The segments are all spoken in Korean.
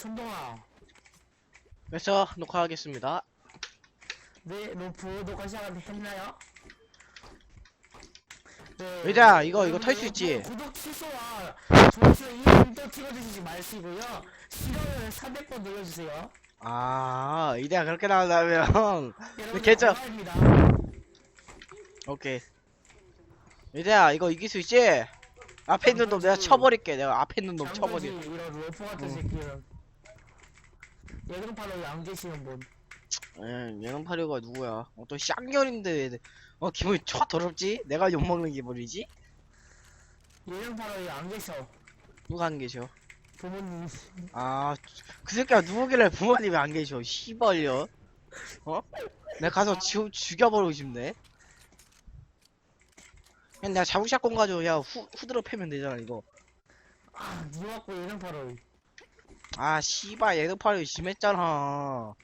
천동아 그래서 녹화하겠습니다. 네 로프 녹화 시작했나요? 네, 의자, 이거, 이거 탈수 있지? 구독 취소와 이름 또 찍어주시지 마시고요 싫어요를 300번 눌러주세요 아, 이대가 그렇게 나온다면. 여러분 괜찮- 오케이. 이대야, 이거 이길 수 있지? 앞에 있는 놈 내가 쳐버릴게. 내가 앞에 있는 놈 쳐버릴. 이런 로프 같은 어. 새끼는 예능 바로 안 계시는 분 에, 예능파류가 누구야? 어, 또 쌍년인데, 어, 기분이 쳐 더럽지? 내가 욕먹는 기분이지? 예능 바로 안 계셔 누가 안 계셔? 부모님 아, 그 새끼가 누구길래 부모님이 안 계셔? 씨발려. 어? 내가 가서 지, 죽여버리고 싶네. 그냥 내가 자국샷건 가지고 야 후, 후드로 패면 되잖아 이거. 아 니와고 예능 바로 아 씨발 예능파류 심했잖아.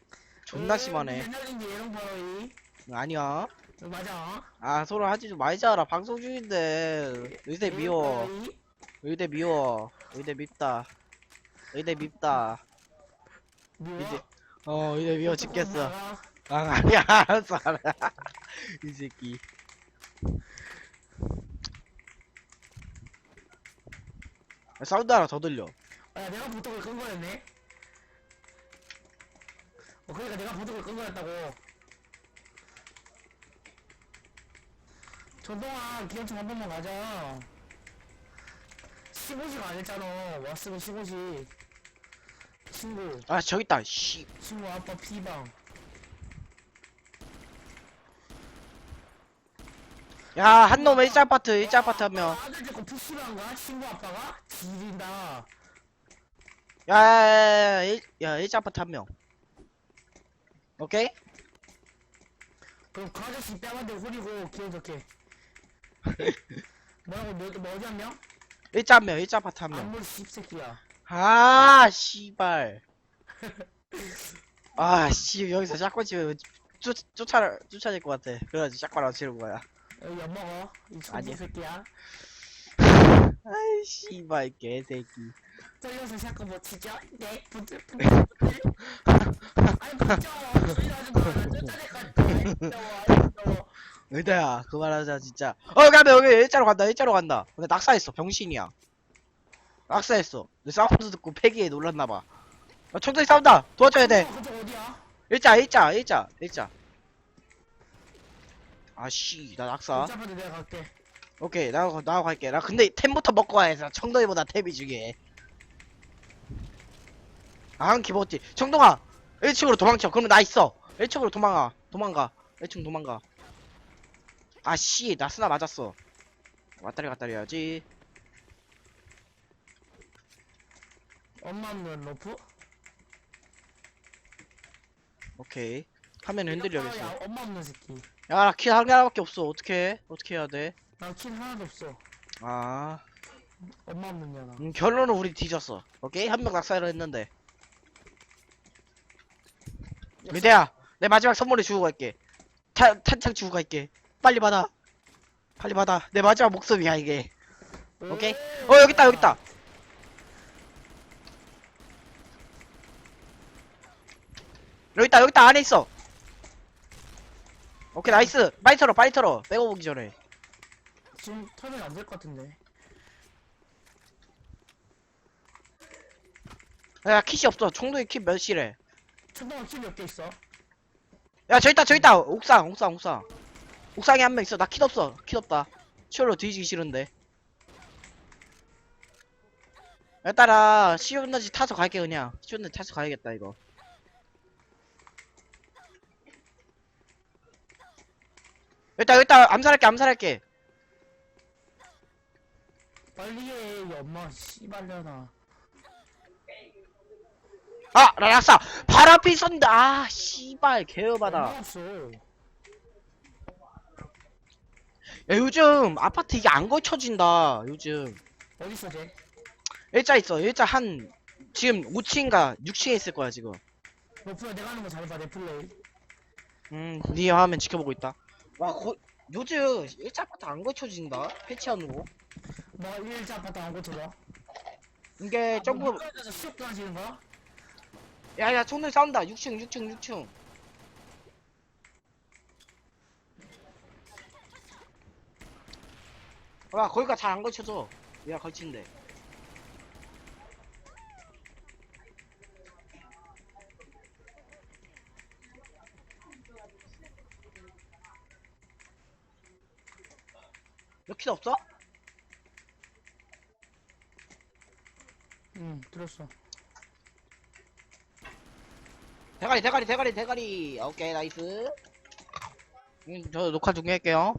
존나 음, 심하네. 옛날인 예능 바로 아니야. 맞아 아 서로 하지 좀 말자라 방송 중인데. 의대 미워. 의대 미워. 의대 밉다. 의대 밉다. 이제 어 의대 미워 죽겠어. 아 아니야 알았어 알아. 이 새끼. 아, 사운드 하나 더 들려. 아, 내가 보통을 끈 거였네. 어, 그러니까 내가 보통을 끈 거였다고. 전동아, 기현청 한 번만 가자. 15시가 아니었잖아. 왔으면 15시. 친구, 아 저기 있다. 씨. 친구 아빠 피방. 야 한놈 일자 아파트 일자 아파트 한 명. 아들 데리고 PC방 가? 친구 아빠가? 지린다. 야야야야 일, 야 일자 아파트 한 명. 오케이? 그럼 그 아저씨 뺨한대 후리고 기어적게. 뭐라고, 뭐, 뭐 어디 한 명? 일자 한 명. 일자 아파트 한 명. 안물 씹새끼야. 아 씨발. 아씨 여기서 샷건 치면 쫓 쫓아 쫓아낼 것 같아. 그래가지고 샷건 안 치는 거야. 여기 엿 먹어. 이 아니야. 새끼야. 아이 씨발 개새끼. 떨려서 샷건 못 치죠? 네, 부들, 부들, 부들. 아니. 아이, 무서워. 아이, 무서워. 의대야 그만하자 진짜. 어 가면 여기 일자로 간다 일자로 간다. 근데 낙사했어 병신이야. 낙사했어. 내 사운드 듣고 패기에 놀랐나봐. 아, 총들이 싸운다. 도와줘야 돼. 어, 그쪽 어디야? 일자 일자 일자 일자. 아씨 나 낙사. 복잡한데 내가 갈게. 오케이 나 나하고 갈게. 나 근데 템부터 먹고 와야겠어. 청동이보다 템이 중요해. 아 기본지. 청동아 1층으로 도망쳐. 그러면 나 있어. 1층으로 도망가. 도망가. 1층 도망가. 아씨 나 스나 맞았어. 왔다리 갔다리 해야지. 엄마 없는 로프? 오케이. 화면 흔들려야겠어. 야, 엄마 없는 새끼. 야, 키한 개밖에 없어. 어떻게? 어떻게 해야 돼? 나킬 하나도 없어. 아, 엄마 없는 년아. 음, 결론은 우리 뒤졌어. 오케이? 한 명 낙사를 했는데. 미대야, 내 마지막 선물을 주고 갈게. 탄, 탄창 주고 갈게. 빨리 받아. 빨리 받아. 내 마지막 목숨이야, 이게. 오케이. 어, 여기 있다, 여기 있다. 여기 있다, 여기 있다, 안에 있어. 오케이, 나이스. 빨리 털어, 빨리 털어. 빼고 보기 전에. 지금 털면 안 될 것 같은데. 야, kit이 없어. 총도의 킷 몇이래? 천동아 킬몇 개 있어? 야, 저기 있다, 저기 있다. 옥상, 옥상, 옥상. 옥상에 한 명 있어. 나 킷 없어. 킷 없다. 치열로 뒤지기 싫은데. 야, 따라 시온너지 타서 갈게 그냥. 시온너지 타서 가야겠다 이거. 일단 일단 암살할게, 암살할게. 빨리 해, 이 엄마 씨발려나. 아. 발 앞에 있었는데, 아, 씨발, 없어. 야, 요즘 아파트 이게 안 거쳐진다. 요즘. 어디 있어 쟤? 일자 있어. 일자 한 지금 5층인가 6층에 있을 거야 지금. 로프야 내가 하는 거 잘봐 내 플레이. 음, 네 화면 지켜보고 있다. 와, 거, 요즘 일자 아파트 안 거쳐진다. 패치안으로. 너가 1일자 아파트 안 고쳐봐. 이게 점프 서 수업 하시는 거야? 야야 총들 싸운다 6층 6층 6층 와 거기가 잘 안 걸쳐져 야 걸친데 몇 킬 없어? 응 들었어. 대가리 대가리 대가리 대가리. 오케이 나이스. 음, 저 녹화 중계할게요